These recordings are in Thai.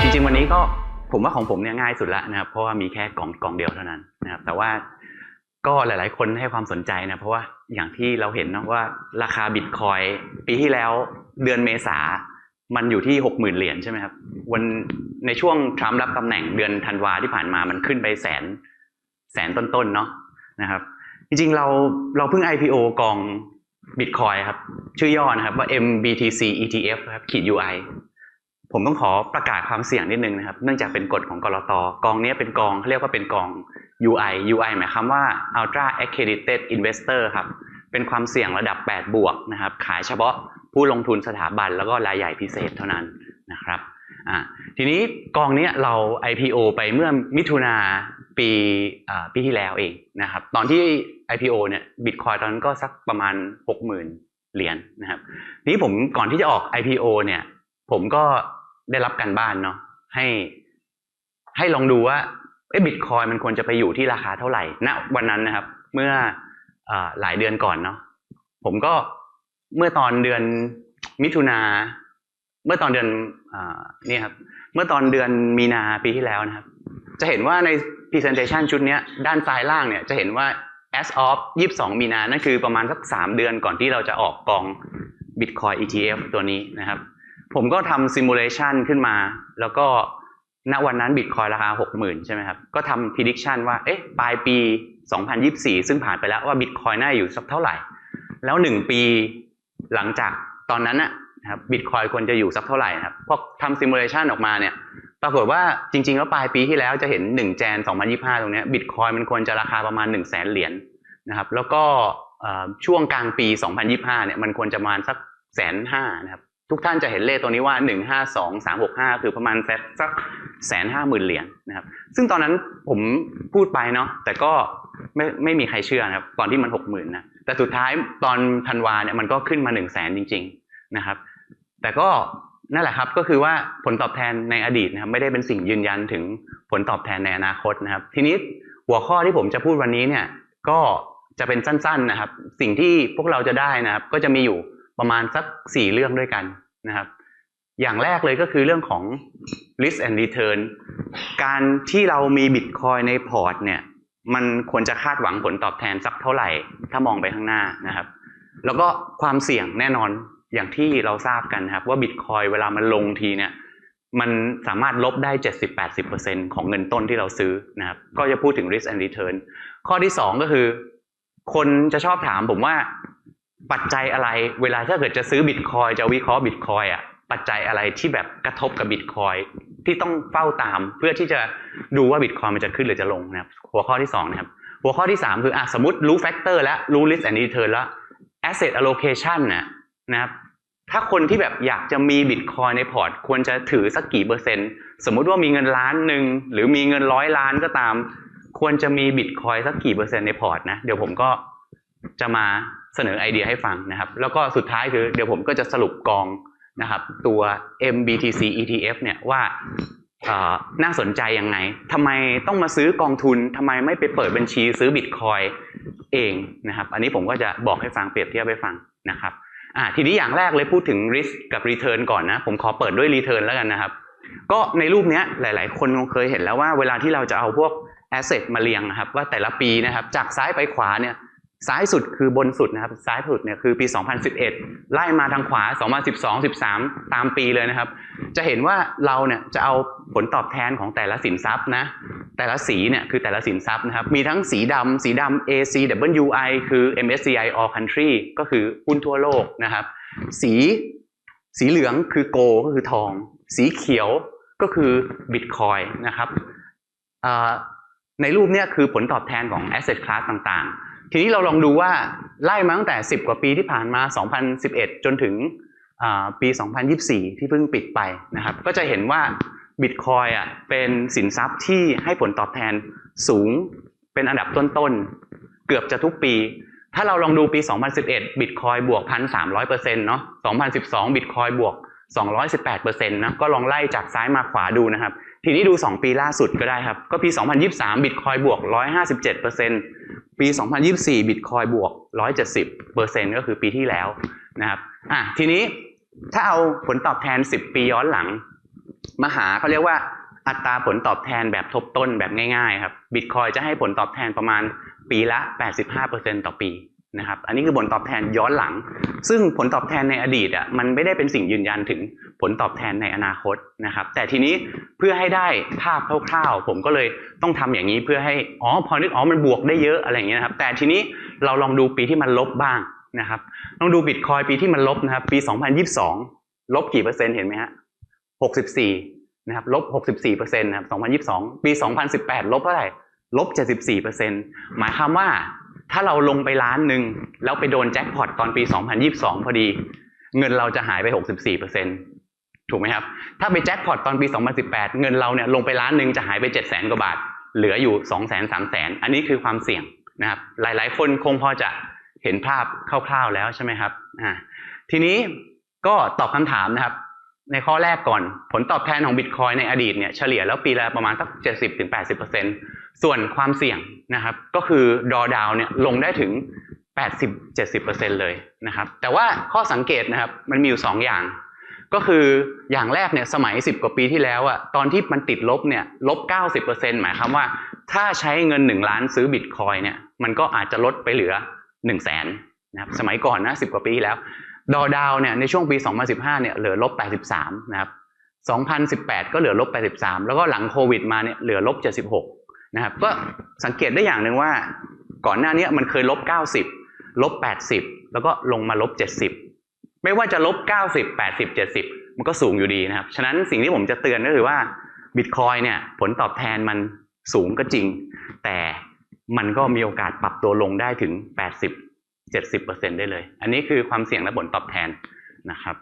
จริงๆ วันนี้ก็ผมว่าของผมเนี่ยง่ายสุดละนะครับ เพราะว่ามีแค่กล่องกล่องเดียวเท่านั้นนะครับ แต่ว่าก็หลาย ๆ คนให้ความสนใจนะเพราะว่าอย่างที่เราเห็นเนาะว่าราคาบิตคอยปีที่แล้วเดือนเมษามันอยู่ที่หกหมื่นเหรียญใช่ไหมครับวันในช่วงทรัมป์รับตำแหน่งเดือนธันวาที่ผ่านมามันขึ้นไปแสนแสนต้นๆเนาะนะครับ จริงๆเราเราเพิ่ง IPO กองบิตคอยครับ ชื่อย่อนะครับว่า MBTC ETF ครับขีด UI ผมต้องขอประกาศความเสี่ยงนิดนึงนะครับ เนื่องจากเป็นกฎของกรตกองนี้เป็นกองเขาเรียกว่าเป็นกอง UI UI หมายความว่า Ultra Accredited Investor ครับเป็นความเสี่ยงระดับ 8 บวกนะครับ ขายเฉพาะผู้ลงทุนสถาบันแล้วก็รายใหญ่พิเศษเท่านั้นนะครับทีนี้กองนี้เรา IPO ไปเมื่อมิถุนาปีปีที่แล้วเองนะครับ ตอนที่ IPO เนี่ยบิตคอยตอนนั้นก็สักประมาณ 60,000 เหรียญนะครับ ทีนี้ผมก่อนที่จะออก IPO เนี่ย ผมก็ ได้รับการบ้านเนาะให้ให้ลองดูว่าเอ้บิตคอยมันควรจะไปอยู่ที่ราคาเท่าไหร่ณวันนั้นนะครับ เมื่ออหลายเดือนก่อนเนาะผมก็เมื่อตอนเดือนมิถุนาเมื่อตอนเดือนอนี่ครับ เมื่อตอนเดือนมีนาปีที่แล้วนะครับ จะเห็นว่าใน presentation ชุดนี้ด้านซ้ายล่างเนี่ยจะเห็นว่า as of 22 มีนานั่นคือประมาณสัก 3 เดือนก่อนที่เราจะออกกอง Bitcoin ETF ตัวนี้นะครับ ผมก็ทำ simulation ขึ้นมา แล้วก็ณวันนั้น Bitcoin ราคา60,000ใช่ไหมครับ ก็ทำ prediction ว่า เอ๊ะ ปลายปี 2024 ซึ่งผ่านไปแล้วว่า Bitcoin น่าอยู่สักเท่าไหร่ แล้ว1ปีหลังจากตอนนั้นนะครับ Bitcoin ควรจะอยู่สักเท่าไหร่นะครับพอทำ simulation ออกมาเนี่ย ปรากฏว่าจริงๆ แล้วปลายปีที่แล้วจะเห็น1แจน2025 ตรงนี้บิตคอยมันควรจะราคาประมาณ1 0 0 0 0แสนเหรียญนะครับ แล้วก็ช่วงกลางปี 2025 เนี่ยมันควรจะประมาณสักแสนห้านะครับ ทุกท่านจะเห็นเลขตัวนี้ว่า 1 5 2 3 6 5 คือประมาณสักสักแสนห้าหมื่นเหรียญนะครับ ซึ่งตอนนั้นผมพูดไปเนาะแต่ก็ไม่ไม่มีใครเชื่อนะครับ ตอนที่มันหกหมื่นนะแต่สุดท้ายตอนธันวาเนี่ยมันก็ขึ้นมา1 0 0 0 0แสนจริง ๆนะครับ แต่ก็นั่นแหละครับก็คือว่าผลตอบแทนในอดีตนะครับไม่ได้เป็นสิ่งยืนยันถึงผลตอบแทนในอนาคตนะครับ ทีนี้หัวข้อที่ผมจะพูดวันนี้เนี่ยก็จะเป็นสั้น ๆนะครับ สิ่งที่พวกเราจะได้นะครับ ก็จะมีอยู่ ประมาณสักสี่เรื่องด้วยกันนะครับ อย่างแรกเลยก็คือเรื่องของ risk and return การที่เรามีบิตคอยในพอร์ตเนี่ย มันควรจะคาดหวังผลตอบแทนสักเท่าไหร่ ถ้ามองไปข้างหน้านะครับ แล้วก็ความเสี่ยงแน่นอนอย่างที่เราทราบกันนะครับ ว่าบิตคอยเวลามันลงทีเนี่ยมันสามารถลบได้ 70-80%ของเงินต้นที่เราซื้อนะครับ ก็จะพูดถึง risk and return ข้อที่สองก็คือ คนจะชอบถามผมว่า ปัจจัยอะไร เวลาถ้าเกิดจะซื้อบิตคอยจะวิเคราะห์บิตคอยอะปัจจัยอะไรที่แบบกระทบกับบิตคอยที่ต้องเฝ้าตาม เพื่อที่จะดูว่าบิตคอยมันจะขึ้นหรือจะลงนะครับ หัวข้อที่สองนะครับ หัวข้อที่สามคืออะสมมติรู้แฟกเตอร์แล้วรู้ risk and return แล้ว asset allocation นะนะครับถ้าคนที่แบบอยากจะมีบิตคอยในพอร์ต ควรจะถือสักกี่เปอร์เซ็นต์ สมมุติว่ามีเงินล้านหนึ่งหรือมีเงินร้อยล้านก็ตาม ควรจะมีบิตคอยสักกี่เปอร์เซ็นต์ในพอร์ตนะ เดี๋ยวผมก็จะมา เสนอไอเดียให้ฟังนะครับ แล้วก็สุดท้ายคือเดี๋ยวผมก็จะสรุปกองนะครับ ตัว MBTC ETF เนี่ยว่าน่าสนใจยังไงทำไมต้องมาซื้อกองทุนทำไมไม่ไปเปิดบัญชีซื้อบิตคอยเองนะครับ อันนี้ผมก็จะบอกให้ฟังเปรียบเทียบให้ฟังนะครับทีนี้อย่างแรกเลยพูดถึง risk กับ return ก่อนนะ ผมขอเปิดด้วย return แล้วกันนะครับ ก็ในรูปเนี้ยหลาย ๆ คนคงเคยเห็นแล้วว่าเวลาที่เราจะเอาพวก asset มาเรียงนะครับ ว่าแต่ละปีนะครับ จากซ้ายไปขวาเนี่ย ซ้ายสุดคือบนสุดนะครับ ซ้ายสุดเนี่ยคือปี 2011 ไล่มาทางขวา 2012 13 ตามปีเลยนะครับ จะเห็นว่าเราเนี่ยจะเอาผลตอบแทนของแต่ละสินทรัพย์นะ แต่ละสีเนี่ยคือแต่ละสินทรัพย์นะครับ มีทั้งสีดำสีดำ ACWI คือ MSCI All Country ก็คือหุ้นทั่วโลกนะครับ สีสีเหลืองคือโกก็คือทอง สีเขียวก็คือบิตคอยนะครับในรูปเนี้ยคือผลตอบแทนของ asset class ต่างๆ ทีนี้เราลองดูว่าไล่มาตั้งแต่ 10 กว่าปีที่ผ่านมา 2011 จนถึงปี 2024 ที่เพิ่งปิดไปนะครับ ก็จะเห็นว่าบิตคอยอะเป็นสินทรัพย์ที่ให้ผลตอบแทนสูงเป็นอันดับต้นๆ เกือบจะทุกปี ถ้าเราลองดูปี 2011 บิตคอยบวก 1,300%เนาะ 2012 บิตคอยบวก 218%นะ ก็ลองไล่จากซ้ายมาขวาดูนะครับ ทีนี้ดู 2 ปีล่าสุดก็ได้ครับ ก็ปี 2023 บิตคอยบวก 157%ปี 2024 บิตคอยบวก 170%ก็คือปีที่แล้วนะครับอะทีนี้ถ้าเอาผลตอบแทน 10 ปีย้อนหลัง มาหาเขาเรียกว่าอัตราผลตอบแทนแบบทบต้นแบบง่ายๆครับบิตคอยจะให้ผลตอบแทนประมาณปีละ 85%ต่อปี นะครับ อันนี้คือผลตอบแทนย้อนหลัง ซึ่งผลตอบแทนในอดีตอะมันไม่ได้เป็นสิ่งยืนยันถึงผลตอบแทนในอนาคตนะครับ แต่ทีนี้เพื่อให้ได้ภาพคร่าวๆ ผมก็เลยต้องทำอย่างนี้เพื่อให้อ๋อพอนึกอ๋อมันบวกได้เยอะอะไรอย่างเงี้ยนะครับ แต่ทีนี้เราลองดูปีที่มันลบบ้างนะครับลองดูบิตคอยปีที่มันลบนะครับ ปี 2022 ลบกี่เปอร์เซ็นต์เห็นไหมฮะ64นะครับลบ64เปอร์เซ็นต์นะครับ2022 ปี 2018 ลบเท่าไหร่ลบ74เปอร์เซ็นต์หมายความว่า ถ้าเราลงไปล้านหนึ่งแล้วไปโดนแจ็คพอตตอนปี 2022 พอดี เงินเราจะหายไป 64เปอร์เซ็นต์ถูกไหมครับ ถ้าไปแจ็คพอตตอนปี 2018 เงินเราเนี่ยลงไปล้านหนึ่งจะหายไป 7 0 0 0 0 0กว่าบาท เหลืออยู่ 2 0 0 0 0 0 3 0 0 0 0 อันนี้คือความเสี่ยงนะครับ หลายๆ คนคงพอจะเห็นภาพคร่าวๆแล้วใช่ไหมครับอ่าทีนี้ก็ตอบคำถามนะครับ ในข้อแรกก่อน ผลตอบแทนของบิตคอยในอดีตเนี่ยเฉลี่ยแล้วปีละประมาณสัก 70-80% ส่วนความเสี่ยงนะครับ ก็คือดอดาวเนี่ยลงได้ถึง 80-70%เลยนะครับ แต่ว่าข้อสังเกตนะครับมันมีอยู่ 2 อย่าง ก็คืออย่างแรกเนี่ยสมัย 10 กว่าปีที่แล้วอะตอนที่มันติดลบเนี่ยลบ 90%หมายความว่า ถ้าใช้เงิน 1 ล้านซื้อบิตคอยเนี่ยมันก็อาจจะลดไปเหลือ 1 0 0 0 0แสนนะครับสมัยก่อนนะ10 กว่าปีที่แล้ว ดอดาวเนี่ยในช่วงปี 2015เนี่ยเหลือลบ 83 นะครับ 2018 ก็เหลือลบ 83 แล้วก็หลังโควิดมาเนี่ยเหลือลบ 76 นะครับก็สังเกตได้อย่างหนึ่งว่า ก่อนหน้านี้มันเคยลบ 90 ลบ 80 แล้วก็ลงมาลบ 70 ไม่ว่าจะลบ 90 80 70 มันก็สูงอยู่ดีนะครับ ฉะนั้นสิ่งที่ผมจะเตือนก็คือว่าบิตคอยเนี่ยผลตอบแทนมันสูงก็จริง แต่มันก็มีโอกาสปรับตัวลงได้ถึง 80 70%ได้เลย อันนี้คือความเสี่ยงและผลตอบแทนนะครับ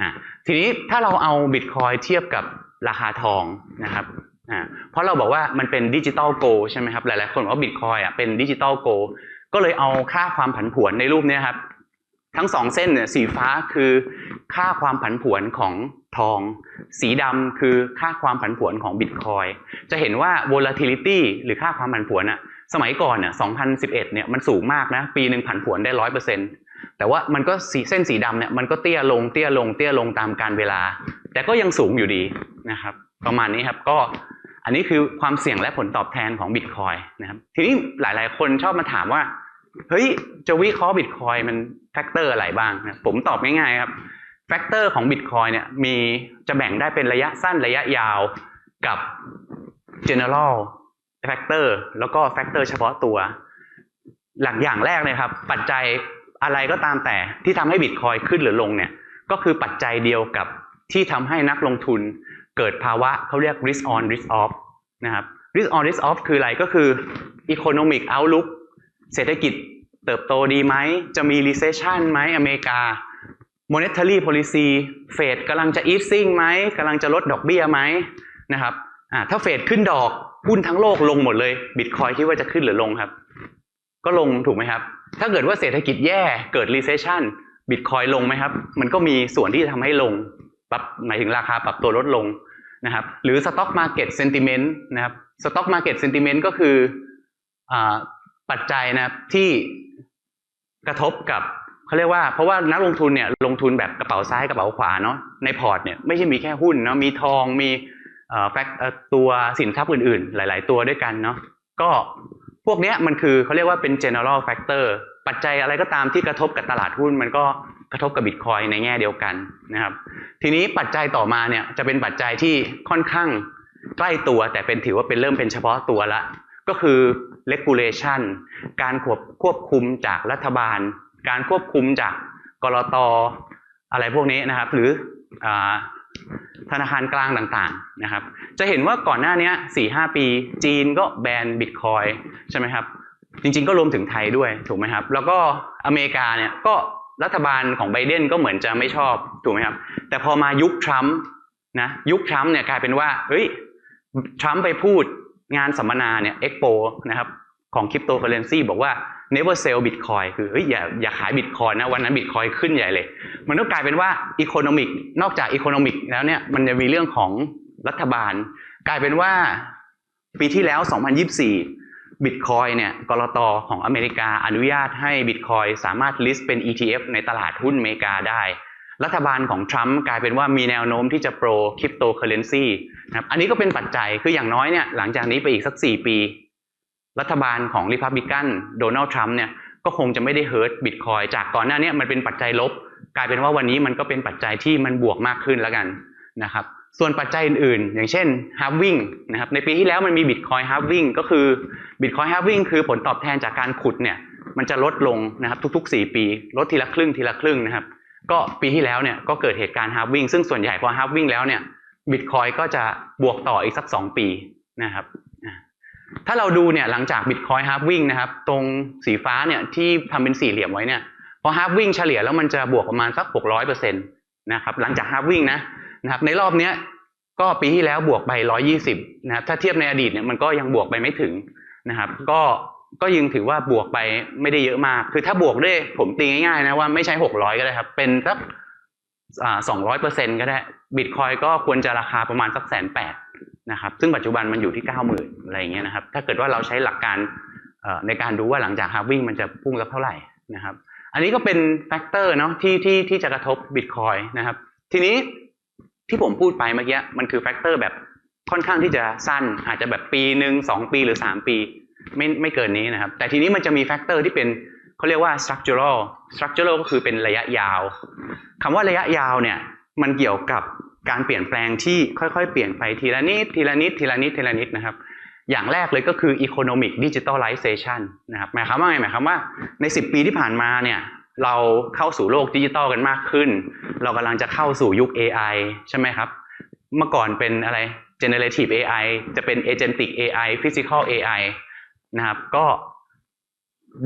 อ่าทีนี้ถ้าเราเอาบิตคอยเทียบกับราคาทองนะครับ อ่าเพราะเราบอกว่ามันเป็นดิจิตอลโกใช่ไหมครับหลายๆคนบอกว่าบิตคอยอะเป็นดิจิตอลโกก็เลยเอาค่าความผันผวนในรูปนี้ครับทั้งสองเส้นเนี่ยสีฟ้าคือค่าความผันผวนของทอง สีดำคือค่าความผันผวนของบิตคอยจะเห็นว่า volatility หรือค่าความผันผวนอะสมัยก่อนเนี่ย2011เนี่ยมันสูงมากนะ ปีหนึ่งผันผวนได้ร้อยเปอร์เซ็นต์แต่ว่ามันก็สีเส้นสีดำเนี่ยมันก็เตี้ยลงเตี้ยลงเตี้ยลงตามการเวลา แต่ก็ยังสูงอยู่ดีนะครับ ประมาณนี้ครับก็ อันนี้คือความเสี่ยงและผลตอบแทนของบิตคอยนะครับ ทีนี้หลายๆ คนชอบมาถามว่า เฮ้ย จะวิเคราะห์บิตคอยมันแฟกเตอร์อะไรบ้างนะผมตอบง่ายๆครับแฟกเตอร์ของบิตคอยเนี่ยมีจะแบ่งได้เป็นระยะสั้นระยะยาวกับ general factor แล้วก็ factor เฉพาะตัว หลักอย่างแรกเลยครับ ปัจจัยอะไรก็ตามแต่ที่ทำให้บิตคอยขึ้นหรือลงเนี่ย ก็คือปัจจัยเดียวกับที่ทำให้นักลงทุน เกิดภาวะเขาเรียก risk on risk off นะครับ risk on risk off คืออะไรก็คือ economic outlook เศรษฐกิจเติบโตดีไหม จะมี recession ไหมอเมริกา monetary policy เฟดกำลังจะ easing ไหมกำลังจะลดดอกเบี้ยไหมนะครับถ้าเฟดขึ้นดอกหุ้นทั้งโลกลงหมดเลยบิตคอยคิดว่าจะขึ้นหรือลงครับ ก็ลงถูกไหมครับ ถ้าเกิดว่าเศรษฐกิจแย่เกิด recession บิตคอยลงไหมครับ มันก็มีส่วนที่จะทำให้ลง ปรับหมายถึงราคาปรับตัวลดลงนะครับ หรือ stock market sentiment นะครับ stock market sentiment ก็คืออปัจจัยนะครับที่กระทบกับเขาเรียกว่าเพราะว่านักลงทุนเนี่ยลงทุนแบบกระเป๋าซ้ายกระเป๋าขวาเนาะในพอร์ตเนี่ยไม่ใช่มีแค่หุ้นเนาะมีทองมีแฟกตัวสินทรัพย์อื่นๆ หลาย ๆ ตัวด้วยกันเนาะก็พวกเนี้ยมันคือเขาเรียกว่าเป็น general factor ปัจจัยอะไรก็ตามที่กระทบกับตลาดหุ้นมันก็ ระทบกับบิตคอยในแง่เดียวกันนะครับ ทีนี้ปัจจัยต่อมาเนี่ยจะเป็นปัจจัยที่ค่อนข้างใกล้ตัวแต่เป็นถือว่าเป็นเริ่มเป็นเฉพาะตัวละ ก็คือ regulation การควบควบคุมจากรัฐบาล การควบคุมจากกรตอะไรพวกนี้นะครับ หรืออธนาคารกลางต่างๆนะครับ จะเห็นว่าก่อนหน้านี้สี่ห้าปี จีนก็แบนบิตคอยใช่ไหมครับ จริงๆก็รวมถึงไทยด้วยถูกไหมครับ แล้วก็อเมริกาเนี่ยก็ รัฐบาลของไบเดนก็เหมือนจะไม่ชอบถูกไหมครับ แต่พอมายุคทรัมป์นะยุคทรัมป์เนี่ยกลายเป็นว่าเฮ้ยทรัมป์ไปพูดงานสัมมนาเนี่ยเอ็กโปนะครับของคริปโตเคอเรนซีบอกว่า never sell bitcoin คือเฮ้ยอย่าอย่าขายบิตคอยนะวันนั้นบิตคอยขึ้นใหญ่เลย มันก็กลายเป็นว่าอีโคโนมิกนอกจากอีโคโนมิกแล้วเนี่ยมันจะมีเรื่องของรัฐบาล กลายเป็นว่าปีที่แล้ว 2024 บิตคอยเนี่ยกรตของอเมริกาอนุญาตให้บิตคอยสามารถ list เป็น ETF ในตลาดหุ้นอเมริกาได้ รัฐบาลของทรัมป์กลายเป็นว่ามีแนวโน้มที่จะโปรคริปโตเคอเรนซีนะครับอันนี้ก็เป็นปัจจัยคืออย่างน้อยเนี่ยหลังจากนี้ไปอีกสัก 4 ปี รัฐบาลของริพับลิกันโดนัลด์ทรัมป์เนี่ยก็คงจะไม่ได้เฮิร์ตบิตคอยจากก่อนหน้านี้มันเป็นปัจจัยลบ กลายเป็นว่าวันนี้มันก็เป็นปัจจัยที่มันบวกมากขึ้นแล้วกันนะครับ ส่วนปัจจัยอื่นๆ อย่างเช่น halving นะครับ ในปีที่แล้วมันมี Bitcoin halving ก็คือ Bitcoin halving คือผลตอบแทนจากการขุดเนี่ย มันจะลดลงนะครับทุกๆ 4 ปี ลดทีละครึ่งทีละครึ่งนะครับ ก็ปีที่แล้วเนี่ยก็เกิดเหตุการณ์ halving ซึ่งส่วนใหญ่พอ halving แล้วเนี่ย Bitcoin ก็จะบวกต่ออีกสัก 2 ปีนะครับ ถ้าเราดูเนี่ยหลังจาก Bitcoin halving นะครับ ตรงสีฟ้าเนี่ยที่ทำเป็นสี่เหลี่ยมไว้เนี่ย พอ halving เฉลี่ยแล้วมันจะบวกประมาณสัก 600%นะครับ หลังจาก halving นะ นะครับในรอบเนี้ยก็ปีที่แล้วบวกไป120นะครับถ้าเทียบในอดีตเนี่ยมันก็ยังบวกไปไม่ถึงนะครับ ก็ก็ยังถือว่าบวกไปไม่ได้เยอะมาก คือถ้าบวกด้วยผมตีง่ายๆนะว่าไม่ใช่600ก็ได้ครับ เป็นสักอ่า200เปอร์เซ็นก็ได้บิตคอยก็ควรจะราคาประมาณสักแสนแปดนะครับ ซึ่งปัจจุบันมันอยู่ที่90,000อะไรอย่างเงี้ยนะครับ ถ้าเกิดว่าเราใช้หลักการเอ่อในการดูว่าหลังจากฮาวิ่งมันจะพุ่งสักเท่าไหร่นะครับ อันนี้ก็เป็นแฟกเตอร์เนาะที่ที่ที่จะกระทบบิตคอยนะครับ ทีนี้ ที่ผมพูดไปเมื่อกี้มันคือแฟกเตอร์แบบค่อนข้างที่จะสั้น อาจจะแบบปีหนึ่งสองปีหรือสามปี ไม่ไม่เกินนี้นะครับ แต่ทีนี้มันจะมีแฟกเตอร์ที่เป็นเขาเรียกว่า structural structural ก็คือเป็นระยะยาวคำว่าระยะยาวเนี่ยมันเกี่ยวกับการเปลี่ยนแปลงที่ค่อยๆ เปลี่ยนไปทีละนิดทีละนิดทีละนิดทีละนิดนะครับ อย่างแรกเลยก็คือ economic digitalization นะครับหมายความว่าไงหมายความว่าใน 10 ปีที่ผ่านมาเนี่ย เราเข้าสู่โลกดิจิตอลกันมากขึ้น เรากำลังจะเข้าสู่ยุค AI ใช่ไหมครับ เมื่อก่อนเป็นอะไร generative AI จะเป็น agentic AI physical AI นะครับ ก็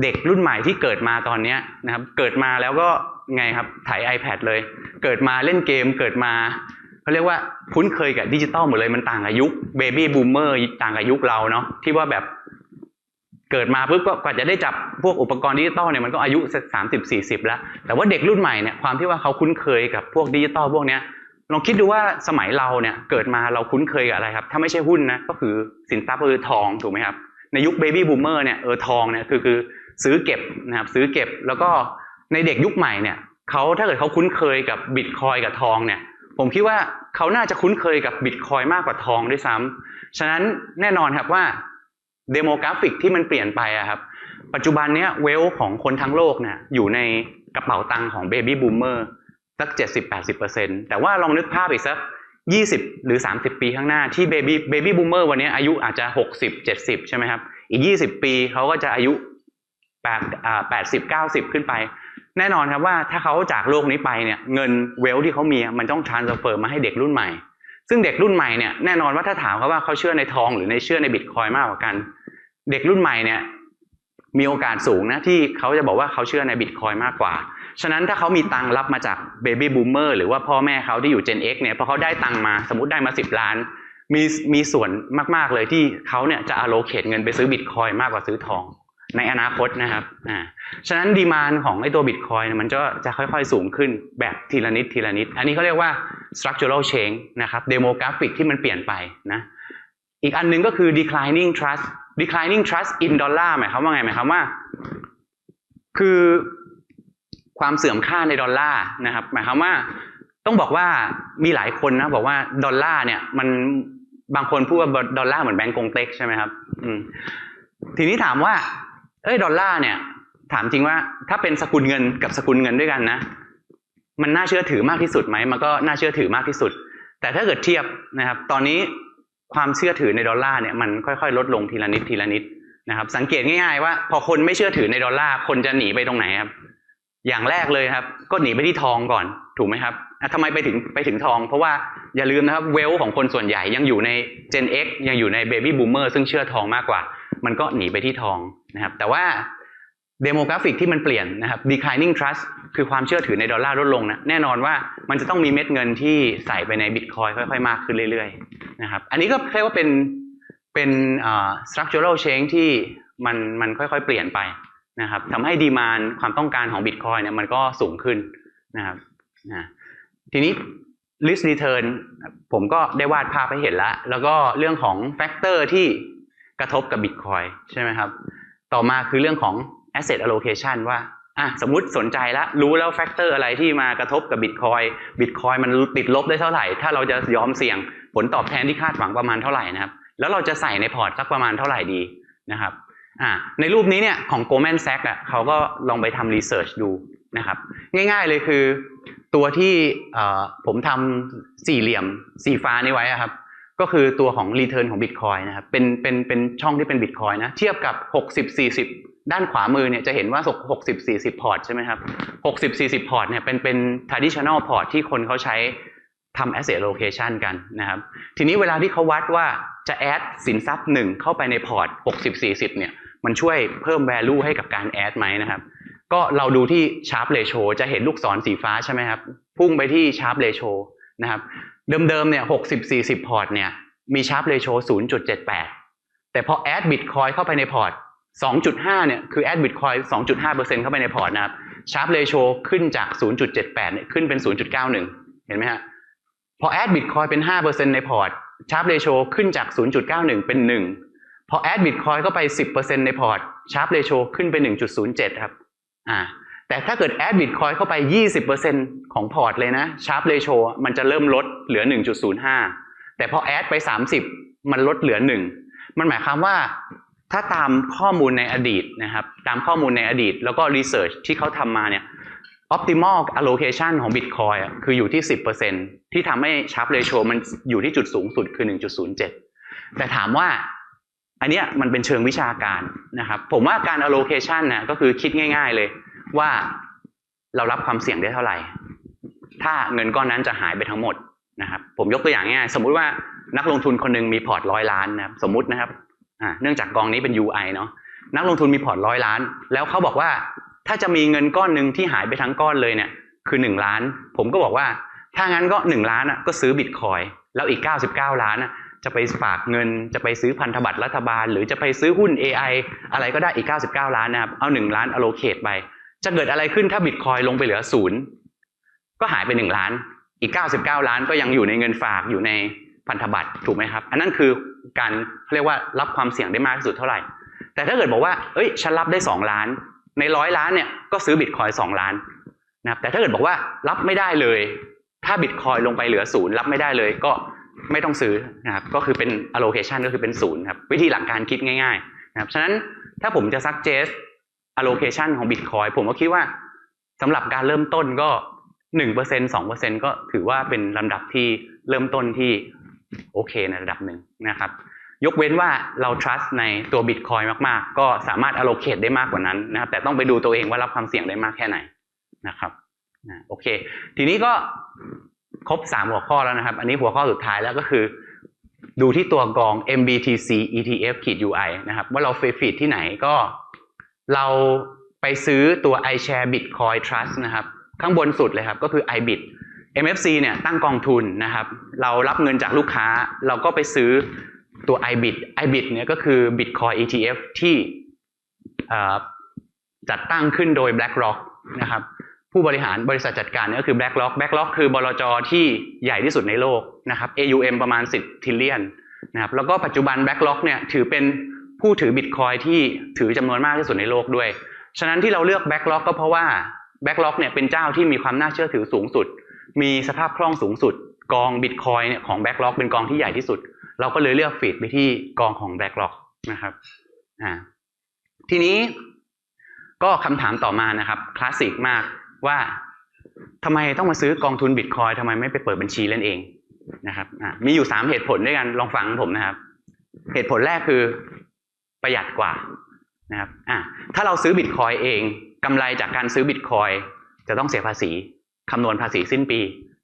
เด็กรุ่นใหม่ที่เกิดมาตอนนี้นะครับ เกิดมาแล้วก็ไงครับถ่าย iPad เลย เกิดมาเล่นเกมเกิดมาเขาเรียกว่าคุ้นเคยกับดิจิตอลหมดเลยมันต่างกับยุคเบบี้บูมเมอร์ต่างกับยุคเราเนาะที่ว่าแบบ เกิดมาปุ๊บก็กว่าจะได้จับพวกอุปกรณ์ดิจิตอลเนี่ยมันก็อายุสามสิบสี่สิบแล้ว แต่ว่าเด็กรุ่นใหม่เนี่ยความที่ว่าเขาคุ้นเคยกับพวกดิจิตอลพวกเนี้ยลองคิดดูว่าสมัยเราเนี่ยเกิดมาเราคุ้นเคยกับอะไรครับ ถ้าไม่ใช่หุ้นนะก็คือสินทรัพย์คือทองถูกไหมครับ ในยุคเบบี้บูมเมอร์เนี่ยเออทองเนี่ยคือคือซื้อเก็บนะครับซื้อเก็บแล้วก็ในเด็กยุคใหม่เนี่ยเขาถ้าเกิดเขาคุ้นเคยกับบิตคอยกับทองเนี่ยผมคิดว่าเขาน่าจะคุ้นเคยกับบิตคอยมากกว่าทองด้วยซ้ำฉะนั้นแน่นอนครับว่า เดโมกราฟิกที่มันเปลี่ยนไปอะครับ ปัจจุบันเนี้ยเวลของคนทั้งโลกเนี่ยอยู่ในกระเป๋าตังค์ของเบบี้บูมเมอร์สักเจ็ดสิบแปดสิบเปอร์เซ็นแต่ว่าลองนึกภาพอีกสักยี่สิบหรือสามสิบปีข้างหน้าที่เบบี้เบบี้บูมเมอร์วันนี้อายุอาจจะหกสิบเจ็ดสิบใช่ไหมครับ อีกยี่สิบปีเขาก็จะอายุแปดอ่าแปดสิบเก้าสิบขึ้นไป แน่นอนครับว่าถ้าเขาจากโลกนี้ไปเนี่ยเงินเวลที่เขามีมันต้อง transfer มาให้เด็กรุ่นใหม่ซึ่งเด็กรุ่นใหม่เนี่ยแน่นอนว่าถ้าถามเขาว่าเขาเชื่อในทองหรือในเชื่อในบิตคอยมากกว่ากัน เด็กรุ่นใหม่เนี่ยมีโอกาสสูงนะที่เขาจะบอกว่าเขาเชื่อในบิตคอยมากกว่า ฉะนั้นถ้าเขามีตังรับมาจากเบบี้บูมเมอร์หรือว่าพ่อแม่เขาที่อยู่ Gen X เนี่ยพอเขาได้ตังมาสมมติได้มา 10 ล้านมีมีส่วนมาก ๆ เลยที่เขาเนี่ยจะ allocate เงินไปซื้อบิตคอยมากกว่าซื้อทองในอนาคตนะครับ อ่า ฉะนั้นดีมานของไอ้ตัวบิตคอยเนี่ยมันก็จะค่อยๆสูงขึ้นแบบทีละนิดทีละนิด อันนี้เขาเรียกว่า structural change นะครับเดโมกราฟิกที่มันเปลี่ยนไปนะ อีกอันหนึงก็คือ declining trust declining trust in dollar หมายความว่าไงหมายความว่า คือความเสื่อมค่าในดอลลาร์นะครับ หมายความว่าต้องบอกว่ามีหลายคนนะบอกว่าดอลลาร์เนี่ย มันบางคนพูดว่าดอลลาร์เหมือนแบงก์กงเต็กใช่ไหมครับ อืม ทีนี้ถามว่า เอ้ยดอลลาร์เนี่ย ถามจริงว่า ถ้าเป็นสกุลเงินกับสกุลเงินด้วยกันนะมันน่าเชื่อถือมากที่สุดไหมมันก็น่าเชื่อถือมากที่สุด แต่ถ้าเกิดเทียบนะครับ ตอนนี้ ความเชื่อถือในดอลลาร์เนี่ยมันค่อยๆ ลดลงทีละนิดทีละนิดนะครับ สังเกตง่ายๆว่าพอคนไม่เชื่อถือในดอลลาร์คนจะหนีไปตรงไหนครับอย่างแรกเลยครับ ก็หนีไปที่ทองก่อนถูกไหมครับทำไมไปถึงไปถึงทอง เพราะว่าอย่าลืมนะครับเวลของคนส่วนใหญ่ยังอยู่ใน Gen X ยังอยู่ใน Baby Boomer ซึ่งเชื่อทองมากกว่า มันก็หนีไปที่ทองนะครับ แต่ว่า เดโมกราฟิกที่มันเปลี่ยนนะครับ declining trust คือความเชื่อถือในดอลลาร์ลดลงนะแน่นอนว่ามันจะต้องมีเม็ดเงินที่ใส่ไปในบิตคอยค่อยๆ มากขึ้นเรื่อยๆนะครับอันนี้ก็เรียกว่าเป็นเป็นอ่า structural change ที่มันมันค่อยๆ เปลี่ยนไปนะครับทำให้ดีมานความต้องการของบิตคอยเนี่ยมันก็สูงขึ้นนะครับนะทีนี้ risk return ผมก็ได้วาดภาพให้เห็นแล้ว แล้วก็เรื่องของแฟกเตอร์ที่กระทบกับบิตคอยใช่ไหมครับ ต่อมาคือเรื่องของ asset allocation ว่าอะสมมุติสนใจแล้วรู้แล้วแฟกเตอร์อะไรที่มากระทบกับบิตคอยบิตคอยมันติดลบได้เท่าไหร่ ถ้าเราจะยอมเสี่ยงผลตอบแทนที่คาดหวังประมาณเท่าไหร่นะครับ แล้วเราจะใส่ในพอร์ตสักประมาณเท่าไหร่ดีนะครับอ่าในรูปนี้เนี่ยของ Goldman Sachs อะเขาก็ลองไปทำรีเสิร์ชดูนะครับ ง่ายๆเลยคือ ตัวที่ผมทำสี่เหลี่ยมสีฟ้านี้ไว้ครับ ก็คือตัวของ Return ของ Bitcoin นะครับเป็นเป็นเป็นช่องที่เป็น Bitcoin นะเทียบกับ 60 40 ด้านขวามือเนี่ยจะเห็นว่า 60 40 พอร์ตใช่ไหมครับ 60 40 พอร์ตเนี่ยเป็นเป็น traditional พอร์ตที่คนเขาใช้ทำ asset allocation กันนะครับ ทีนี้เวลาที่เขาวัดว่าจะ add สินทรัพย์หนึ่งเข้าไปในพอร์ต 60 40 เนี่ย มันช่วยเพิ่ม value ให้กับการ add ไหมนะครับ ก็เราดูที่ sharp ratio จะเห็นลูกศรสีฟ้าใช่ไหมครับ พุ่งไปที่ sharp ratio นะครับ เดิมๆ เนี่ย 60 40 พอร์ตเนี่ย มี sharp ratio 0.78 แต่พอ add bitcoin เข้าไปในพอร์ต 2.5 เนี่ย คือ add bitcoin 2.5%เข้าไปในพอร์ตนะครับ sharp ratio ขึ้นจาก 0.78 เนี่ย ขึ้นเป็น 0.91 เห็นไหมฮะ พอ add bitcoin เป็น 5%ในพอร์ต sharp ratio ขึ้นจาก 0.91 เป็น 1 พอ add bitcoin เข้าไป 10%ในพอร์ต sharp ratio ขึ้นเป็น 1.07 ครับอ่าแต่ถ้าเกิด add bitcoin เข้าไป 20%ของพอร์ตเลยนะ sharp ratio มันจะเริ่มลดเหลือ 1.05 แต่พอ add ไป 30 มันลดเหลือ 1 มันหมายความว่า ถ้าตามข้อมูลในอดีตนะครับ ตามข้อมูลในอดีต แล้วก็ research ที่เขาทำมาเนี่ย optimal allocation ของ Bitcoin อะคืออยู่ที่ 10%ที่ทำให้ sharp ratio มันอยู่ที่จุดสูงสุดคือ 1.07 แต่ถามว่าอันเนี้ยมันเป็นเชิงวิชาการนะครับ ผมว่าการ allocation นะก็คือคิดง่าย ๆเลยว่าเรารับความเสี่ยงได้เท่าไหร่ ถ้าเงินก้อนนั้นจะหายไปทั้งหมดนะครับ ผมยกตัวอย่างง่าย สมมุติว่านักลงทุนคนหนึ่งมีพอร์ตร้อยล้านนะครับ สมมุตินะครับ อ่าเนื่องจากกองนี้เป็น UI เนาะนักลงทุนมีพอร์ตร้อยล้าน แล้วเขาบอกว่าถ้าจะมีเงินก้อนหนึ่งที่หายไปทั้งก้อนเลยเนี่ย คือหนึ่งล้าน ผมก็บอกว่า ถ้างั้นก็หนึ่งล้านอะก็ซื้อบิตคอยแล้วอีกเก้าสิบเก้าล้านอะจะไปฝากเงิน จะไปซื้อพันธบัตรรัฐบาล หรือจะไปซื้อหุ้น AI อะไรก็ได้อีก 99 ล้านนะครับ เอา 1 ล้าน allocate ไป จะเกิดอะไรขึ้นถ้าบิตคอยลงไปเหลือศูนย์ก็หายไป 1 ล้าน อีก 99 ล้านก็ยังอยู่ในเงินฝากอยู่ในพันธบัตรถูกไหมครับ อันนั้นคือ การเรียกว่ารับความเสี่ยงได้มากที่สุดเท่าไหร่ แต่ถ้าเกิดบอกว่าเอ้ยฉันรับได้2ล้าน ในร้อยล้านเนี่ยก็ซื้อบิตคอย2ล้านนะครับแต่ถ้าเกิดบอกว่ารับไม่ได้เลย ถ้าบิตคอยลงไปเหลือศูนย์รับไม่ได้เลยก็ไม่ต้องซื้อนะครับก็คือเป็น allocation ก็คือเป็นศูนย์ครับวิธีหลักการคิดง่ายๆนะครับฉะนั้นถ้าผมจะ suggest allocation ของ Bitcoin ผมก็คิดว่าสำหรับการเริ่มต้นก็หนึ่งเปอร์เซ็นสองเปอร์เซ็นก็ถือว่าเป็นลำดับที่เริ่มต้นที่ โอเคในระดับหนึ่งนะครับ ยกเว้นว่าเรา trust ในตัว Bitcoin มาก ๆ ก็สามารถ allocate ได้มากกว่านั้นนะครับ แต่ต้องไปดูตัวเองว่ารับความเสี่ยงได้มากแค่ไหนนะครับนะโอเค ทีนี้ก็ครบสามหัวข้อแล้วนะครับ อันนี้หัวข้อสุดท้ายแล้วก็คือ ดูที่ตัวกอง MBTC ETF ขีด UI นะครับ ว่าเราเฟฟีดที่ไหนก็เราไปซื้อตัว iShare Bitcoin Trust นะครับ ข้างบนสุดเลยครับ ก็คือ iBit MFC เนี่ยตั้งกองทุนนะครับ เรารับเงินจากลูกค้า เราก็ไปซื้อตัว iBit iBit เนี่ยก็คือ Bitcoin ETF ที่จัดตั้งขึ้นโดย BlackRock นะครับผู้บริหารบริษัทจัดการเนี่ยก็คือ BlackRock BlackRock คือบลจที่ใหญ่ที่สุดในโลกนะครับ AUM ประมาณ 10 ทิลเลียนนะครับแล้วก็ปัจจุบัน BlackRock เนี่ยถือเป็นผู้ถือบิตคอยที่ถือจำนวนมากที่สุดในโลกด้วย ฉะนั้นที่เราเลือก BlackRock ก็เพราะว่า BlackRock เนี่ยเป็นเจ้าที่มีความน่าเชื่อถือสูงสุด มีสภาพคล่องสูงสุด กองบิตคอยเนี่ยของ BlackRock เป็นกองที่ใหญ่ที่สุด เราก็เลยเลือกฟีดไปที่กองของ BlackRock นะครับอ่าทีนี้ก็คำถามต่อมานะครับคลาสสิกมากว่าทำไมต้องมาซื้อกองทุนบิตคอยทำไมไม่ไปเปิดบัญชีเล่นเองนะครับอ่ามีอยู่สามเหตุผลด้วยกันลองฟังผมนะครับ เหตุผลแรกคือประหยัดกว่านะครับอ่าถ้าเราซื้อบิตคอยเองกำไรจากการซื้อบิตคอยจะต้องเสียภาษี คำนวณภาษีสิ้นปี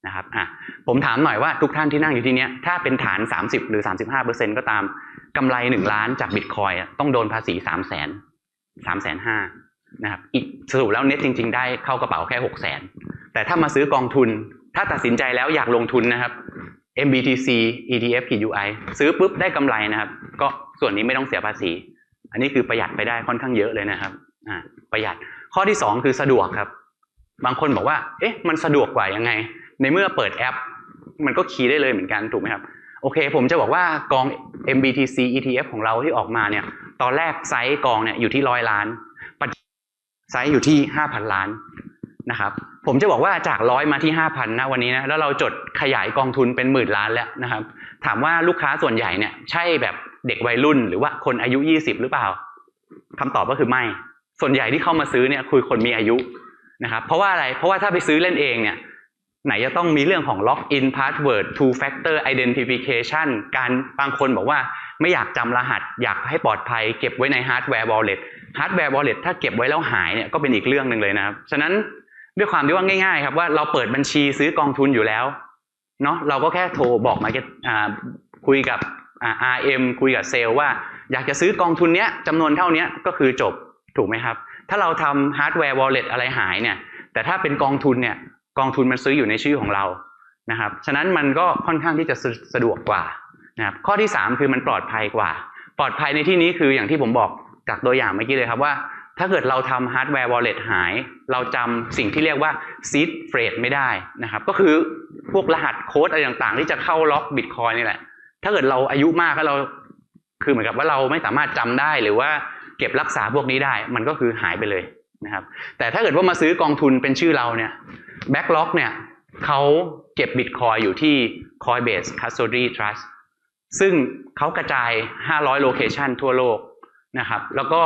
นะครับอะผมถามหน่อยว่าทุกท่านที่นั่งอยู่ที่เนี้ยถ้าเป็นฐาน 30 หรือ 35ก็ตามกำไร 1 ล้านจากบิตคอยต้องโดนภาษี3 0 0 0 0 0 3 5 0 0 0นะครับอีกสรุปแล้วเน็ตจริง ๆ ได้เข้ากระเป๋าแค่6 0 0 0 0 0 แต่ถ้ามาซื้อกองทุน ถ้าตัดสินใจแล้วอยากลงทุนนะครับ MBTC ETF PUI ซื้อปุ๊บได้กำไรนะครับ ก็ส่วนนี้ไม่ต้องเสียภาษี อันนี้คือประหยัดไปได้ค่อนข้างเยอะเลยนะครับอ่าประหยัดข้อที่ 2 คือสะดวกครับ บางคนบอกว่า เอ๊ะ มันสะดวกกว่ายังไง ในเมื่อเปิดแอป มันก็คีย์ได้เลยเหมือนกันถูกไหมครับ โอเค ผมจะบอกว่ากอง MBTC ETF ของเราที่ออกมาเนี่ย ตอนแรกไซส์กองเนี่ยอยู่ที่ร้อยล้านปัจไซส์อยู่ที่5,000ล้านนะครับ ผมจะบอกว่าจากร้อยมาที่5,000นนะวันนี้นะ แล้วเราจดขยายกองทุนเป็นหมื่นล้านแล้วนะครับ ถามว่าลูกค้าส่วนใหญ่เนี่ย ใช่แบบเด็กวัยรุ่นหรือว่าคนอายุ20หรือเปล่าคำตอบก็คือไม่ ส่วนใหญ่ที่เข้ามาซื้อเนี่ยคือคนมีอายุ นะครับเพราะว่าอะไรเพราะว่าถ้าไปซื้อเล่นเองเนี่ยไหนจะต้องมีเรื่องของ login password two factor identification การบางคนบอกว่าไม่อยากจำรหัส อยากให้ปลอดภัย เก็บไว้ใน hardware wallet hardware wallet ถ้าเก็บไว้แล้วหายเนี่ยก็เป็นอีกเรื่องหนึ่งเลยนะครับ ฉะนั้นด้วยความที่ว่าง่ายๆครับว่าเราเปิดบัญชีซื้อกองทุนอยู่แล้วเนาะเราก็แค่โทรบอกมาคุยกับอ่า RM คุยกับเซลว่า อยากจะซื้อกองทุนเนี้ยจำนวนเท่านี้ก็คือจบถูกไหมครับ ถ้าเราทำ hardware wallet อะไรหายเนี่ย แต่ถ้าเป็นกองทุนเนี่ย กองทุนมันซื้ออยู่ในชื่อของเรานะครับ ฉะนั้นมันก็ค่อนข้างที่จะสะดวกกว่านะครับ ข้อที่ 3 คือมันปลอดภัยกว่า ปลอดภัยในที่นี้คืออย่างที่ผมบอกจากตัวอย่างเมื่อกี้เลยครับว่า ถ้าเกิดเราทำฮาร์ดแวร์วอลเล็ตหาย เราจำสิ่งที่เรียกว่า seed phrase ไม่ได้นะครับ ก็คือพวกรหัสโค้ดอะไรต่างๆ ที่จะเข้าล็อกบิตคอยนี่แหละ ถ้าเกิดเราอายุมากแล้วเราคือเหมือนกับว่าเราไม่สามารถจำได้หรือว่า เก็บรักษาพวกนี้ได้ มันก็คือหายไปเลยนะครับ แต่ถ้าเกิดว่ามาซื้อกองทุนเป็นชื่อเราเนี่ยแบ็กล็อกเนี่ยเขาเก็บบิตคอยอยู่ที่ Coinbase Custody Trust ซึ่งเขากระจาย 500 โลเคชันทั่วโลกนะครับ แล้วก็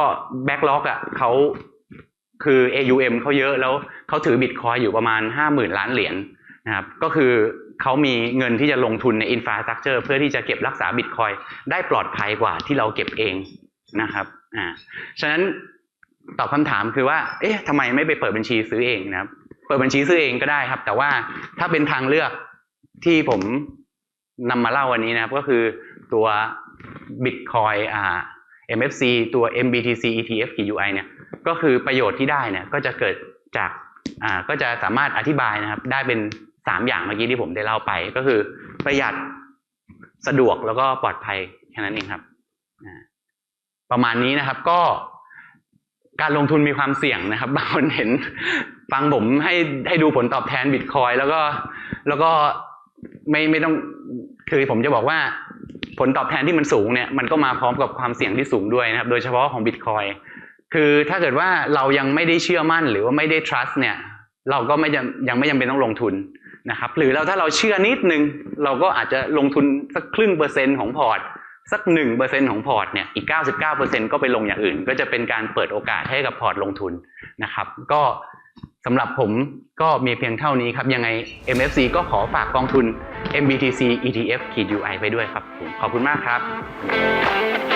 แบ็กล็อกอะเขาคือ AUM เขาเยอะแล้วเขาถือบิตคอยอยู่ประมาณ 50,000 ล้านเหรียญนะครับ ก็คือเขามีเงินที่จะลงทุนในอินฟราสตรักเจอร์เพื่อที่จะเก็บรักษาบิตคอยได้ปลอดภัยกว่าที่เราเก็บเองนะครับ อ่าฉะนั้นตอบคำถามคือว่า เอ๊ะทำไมไม่ไปเปิดบัญชีซื้อเองนะครับ เปิดบัญชีซื้อเองก็ได้ครับ แต่ว่าถ้าเป็นทางเลือกที่ผมนำมาเล่าวันนี้นะครับ ก็คือตัว Bitcoin อ่า MFC ตัว MBTC ETF QI เนี่ย ก็คือประโยชน์ที่ได้เนี่ย ก็จะเกิดจากอ่าก็จะสามารถอธิบายนะครับ ได้เป็นสามอย่างเมื่อกี้ที่ผมได้เล่าไปก็คือประหยัดสะดวกแล้วก็ปลอดภัยแค่นั้นเองครับอ่า ประมาณนี้นะครับ ก็การลงทุนมีความเสี่ยงนะครับบางคนเห็นฟังผมให้ให้ดูผลตอบแทนบิตคอยแล้วก็แล้วก็ไม่ไม่ต้องคือผมจะบอกว่าผลตอบแทนที่มันสูงเนี่ยมันก็มาพร้อมกับความเสี่ยงที่สูงด้วยนะครับ โดยเฉพาะของบิตคอยคือถ้าเกิดว่าเรายังไม่ได้เชื่อมั่นหรือว่าไม่ได้ trust เนี่ย เราก็ไม่ยังยังไม่จำเป็นต้องลงทุนนะครับ หรือเราถ้าเราเชื่อนิดนึง เราก็อาจจะลงทุนสักครึ่งเปอร์เซ็นต์ของพอร์ต สักหนึ่งเปอร์เซ็นของพอร์ตเนี่ยอีกเก้าสิบเก้าเปอร์เซ็นก็ไปลงอย่างอื่น ก็จะเป็นการเปิดโอกาสให้กับพอร์ตลงทุนนะครับ ก็สำหรับผมก็มีเพียงเท่านี้ครับ ยังไง MFC ก็ขอฝากกองทุน MBTC ETF ขีด UI ไปด้วยครับผมขอบคุณมากครับ